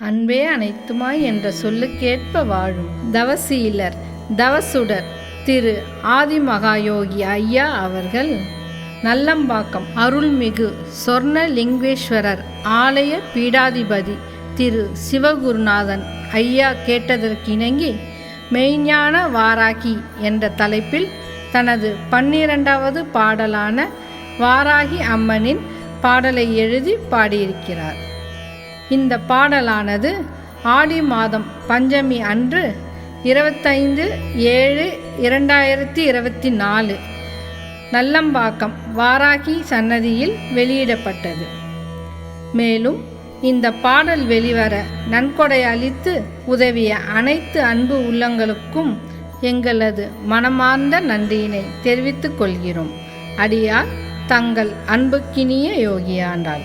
அன்பே அனைத்துமாய் என்ற சொல்லுக்கேற்ப வாழும் தவசீலர் தவசுடர் திரு ஆதிமகாயோகி ஐயா அவர்கள் நல்லம்பாக்கம் அருள்மிகு சொர்ணலிங்கேஸ்வரர் ஆலய பீடாதிபதி திரு சிவகுருநாதன் ஐயா கேட்டதற்கிணங்கி மெய்ஞான வாராகி என்ற தலைப்பில் தனது பன்னிரண்டாவது பாடலான வாராகி அம்மனின் பாடலை எழுதி பாடியிருக்கிறார். இந்த பாடலானது ஆடி மாதம் பஞ்சமி அன்று இருபத்தைந்து ஏழு இரண்டாயிரத்தி இருபத்தி நாலு நல்லம்பாக்கம் வாராகி சன்னதியில் வெளியிடப்பட்டது. மேலும் இந்த பாடல் வெளிவர நன்கொடை அளித்து உதவிய அனைத்து அன்பு உள்ளங்களுக்கும் எங்களது மனமார்ந்த நன்றியினை தெரிவித்துக் கொள்கிறோம். அடியார் தங்கள் அன்புக்கினிய யோகியாண்டாள்.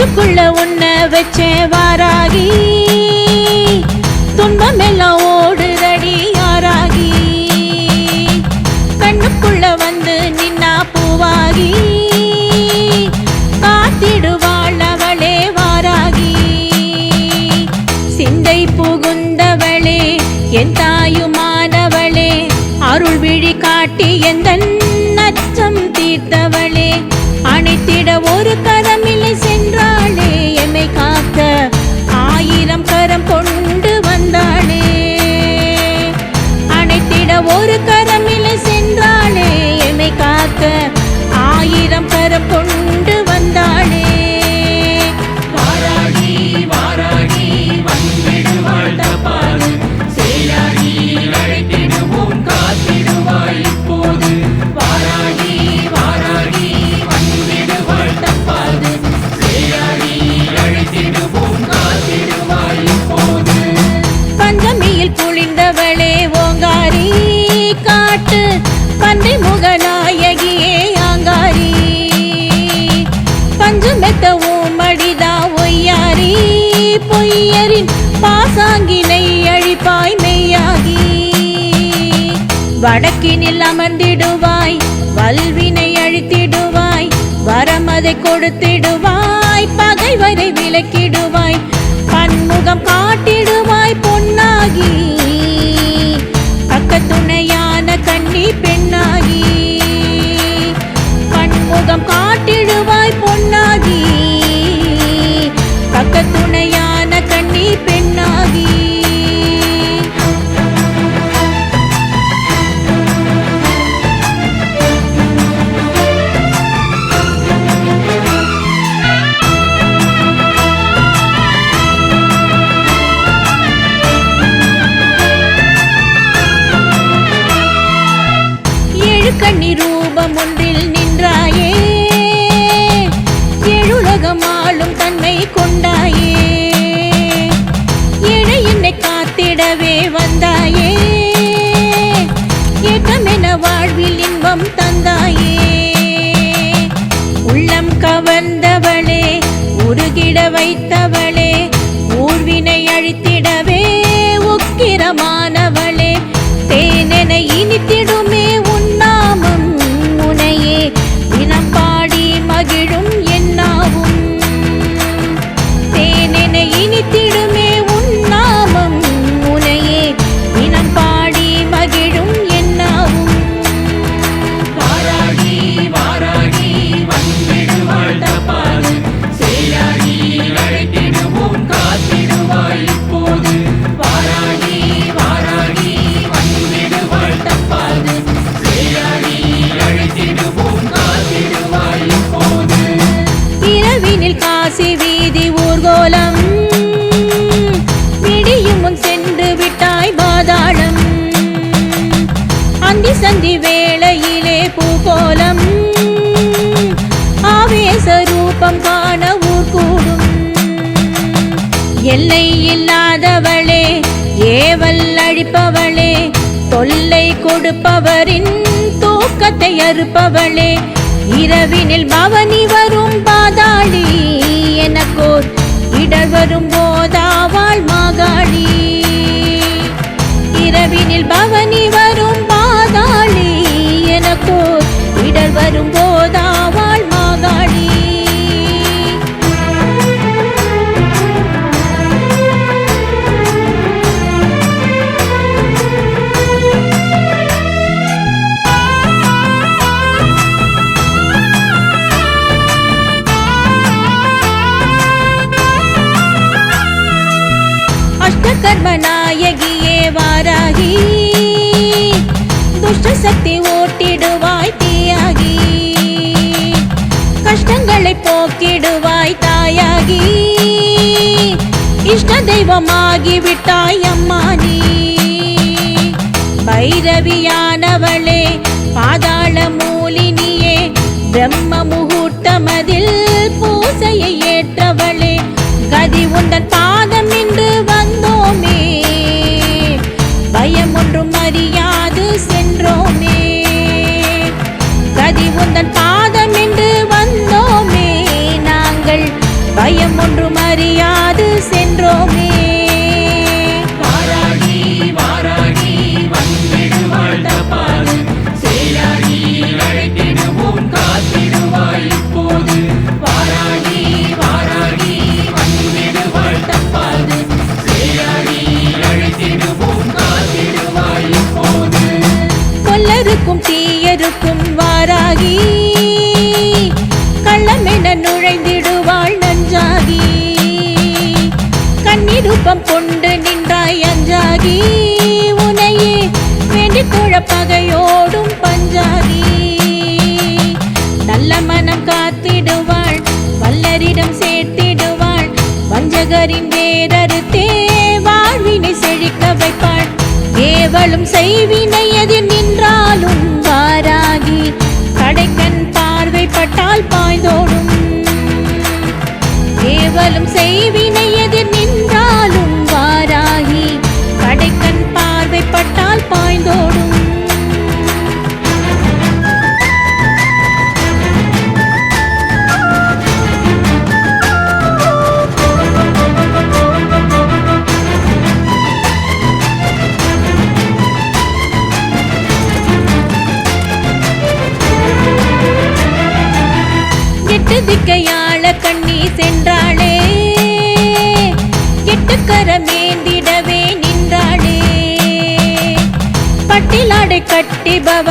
நெஞ்சுக்குள்ள உன்ன வச்சே வாராகி. துன்பம் எல்லாம் ஓடுதடி யாராகி. கண்ணுக்குள்ள வந்து நின்னா பூவாகி. காத்திடுவாள் அவளே வாராகி. சிந்தை புகுந்தவளே என் தாயுமானவளே அருள் விழி காட்டி எந்த நச்சம் தீர்த்தவளே அணைத்திட ஒரு கதமே வடக்கினில் அமர்ந்திடுவாய் வல்வினை அழித்திடுவாய் வரமதை கொடுத்திடுவாய் பகைவரை விலக்கிடுவாய் பன்முகம் காட்டிடுவாய் பொன்னாகி பக்கத்துணையான கண்ணி பெண்ணாகி பன்முகம் காட்டிடுவாய் பொன்னாகி. காத்திடவே வந்தாயே. ஏக்கமென வாழ்வில் இன்பம் தந்தாயே. உள்ளம் கவர்ந்தவளே உருகிட வைத்தவளே ஊர்வினை அழித்திடவே உக்கிரமா எல்லை இல்லாதவளே ஏவல் அழிப்பவளே தொல்லை கொடுப்பவரின் தூக்கத்தை அறுப்பவளே இரவினில் பவனி வரும் பாதாளி எனக்கோர் இடர் வரும் போதாவாள் மாகாளி. இரவினில் பவனி வரும் பாதாளி எனக்கோர் இடர் வரும் போது போக்கிடுவாய் தாயாகி இஷ்ட தெய்வமாகி விட்டாய் அம்மா நீ பைரவியானவளே பாதாள மூலினியே பிரம்ம முகூர்த்தமதில் பூசையை ஏற்றவளே கதி உந்தன் பா வாராகி கள்ளமென நுழைந்திடுவாள் நஞ்சாகி கண்ணிரூபம் கொண்டு நின்றாய் அஞ்சாகி உனையே வேண்டிக் கொழ பகையோடும் பஞ்சாகி. நல்ல மனம் காத்திடுவாள் வல்லரிடம் சேர்த்திடுவாள் வஞ்சகரின் வேரறுத்தே வாழ்வினை செழிக்க வைப்பாள். ஏவலும் செய்வினை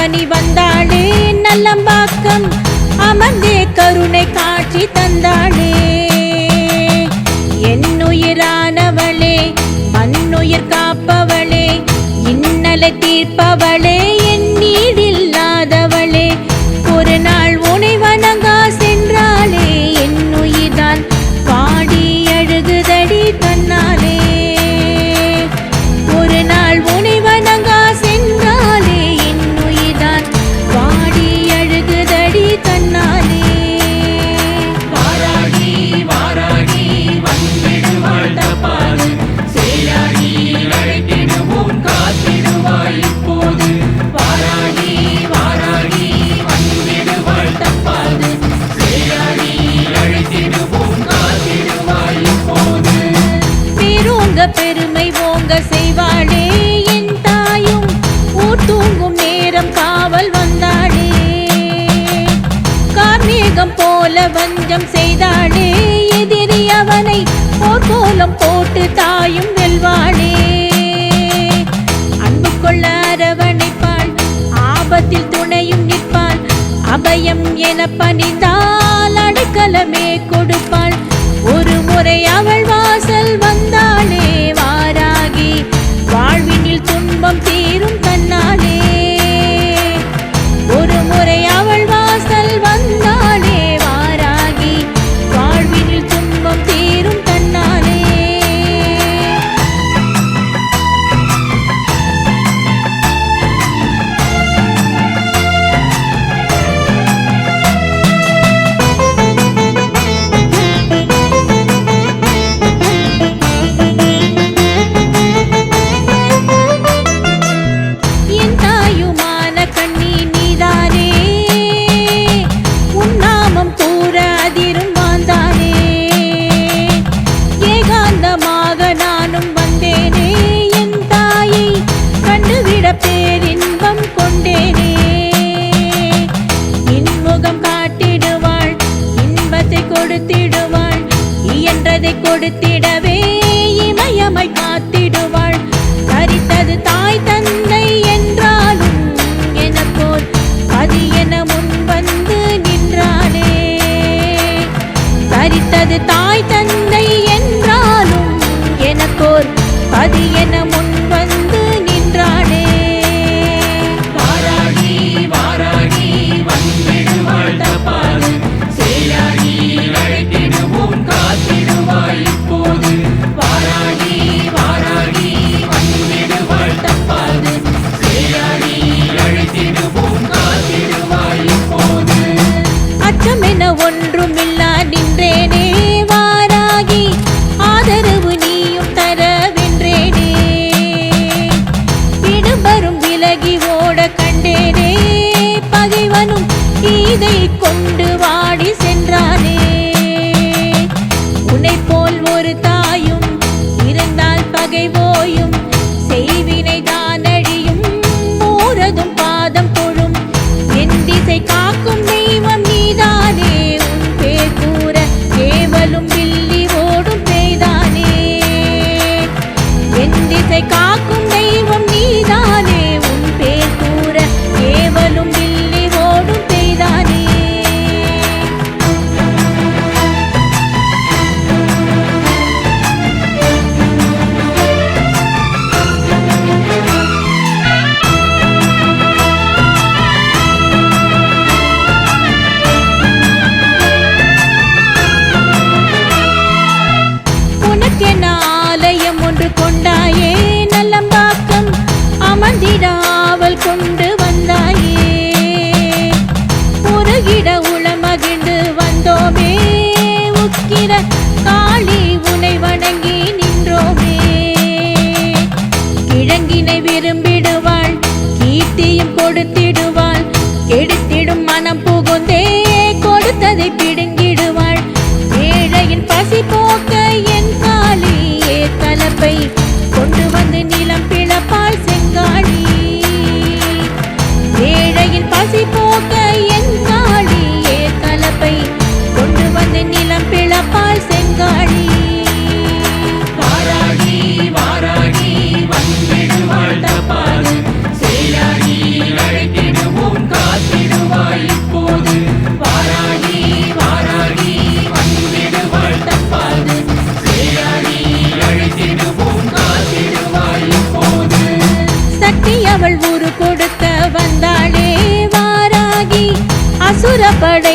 ராணி வந்தாளே நல்லம்பாக்கம். அமர்ந்தே கருணை காட்சி தந்தாளே. என்னுயிரானவளே மண்ணுயிர் காப்பவளே இன்னலை தீர்ப்பவளே செய்தாளே எதிரி அவனை போர்க்கோலம் போட்டு தாயும் வெல்வாளே அன்பு கொள்ள அரவணைப்பாள் ஆபத்தில் துணையும் நிற்பாள் அபயம் என பணிந்தால் அடைக்கலமே கொடுப்பாள். ஒரு முறை அவள் வாசல் வந்தாளே வாராகி வாழ்வினில் துன்பம் தீரும்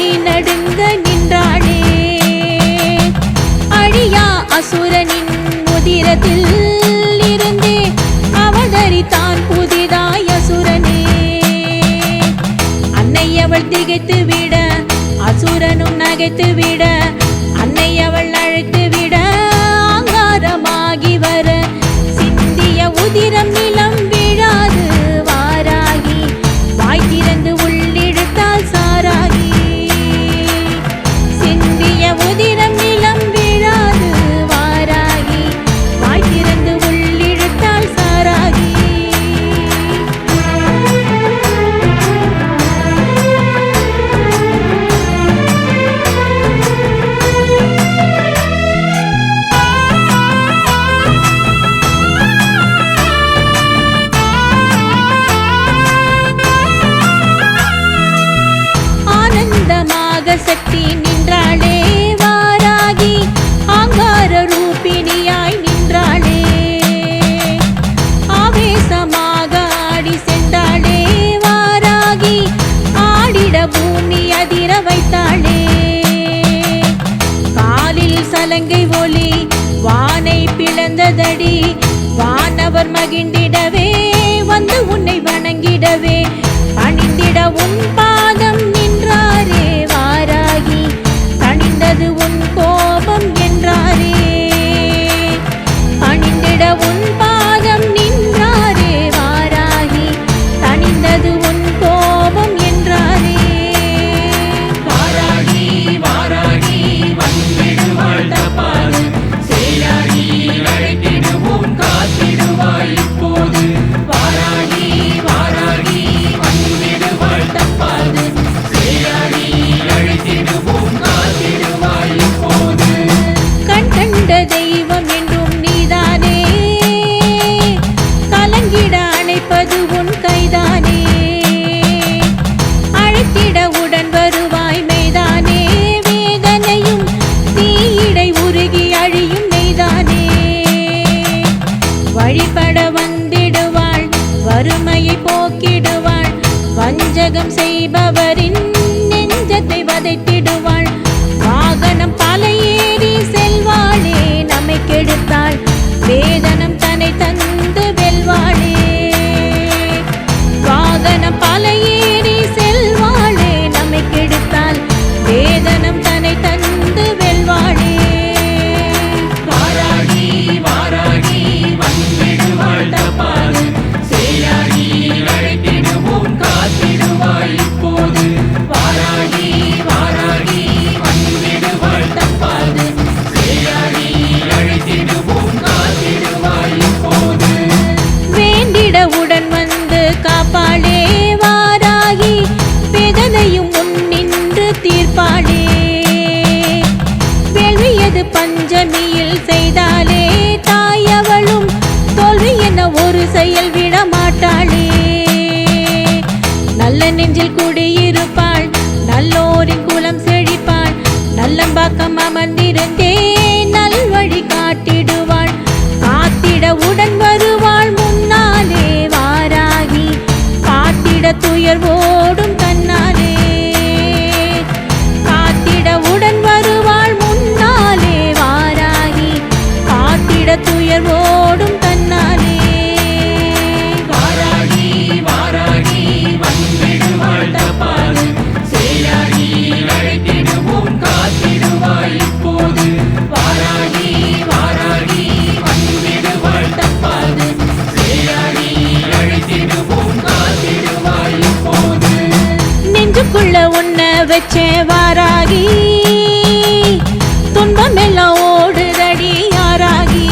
கை நடுங்க நின்றாளே. அழியா அசுரனின் முதிரத்தில் இருந்தே அவதரித்தான் புதிதாய் அசுரனே. அன்னை அவள் திகைத்து விட அசுரனும் நகைத்து விட அன்னை அவள் அழைத்து விட ஆங்காரமாகி வர சிந்திய உதிரம் மகிழ்ந்திடவே வறுமையை போக்கிடுவாள். வஞ்சகம் செய்பவரின் வச்சே வாராகி. துன்பம் எல்லாம் ஓடுதடி யாராகி.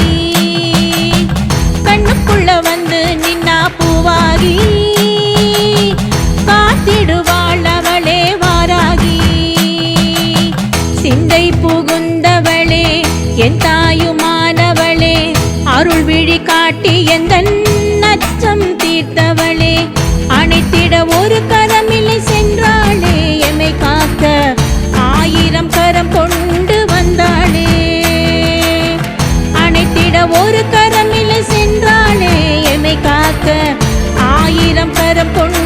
கண்ணுக்குள்ள வந்து நின்னா பூவாகி. காத்திடுவாள் அவளே வாராகி. சிந்தை புகுந்தவளே என் தாயுமானவளே அருள் விழி காட்டி எந்தன் ஒரு கரமில்லை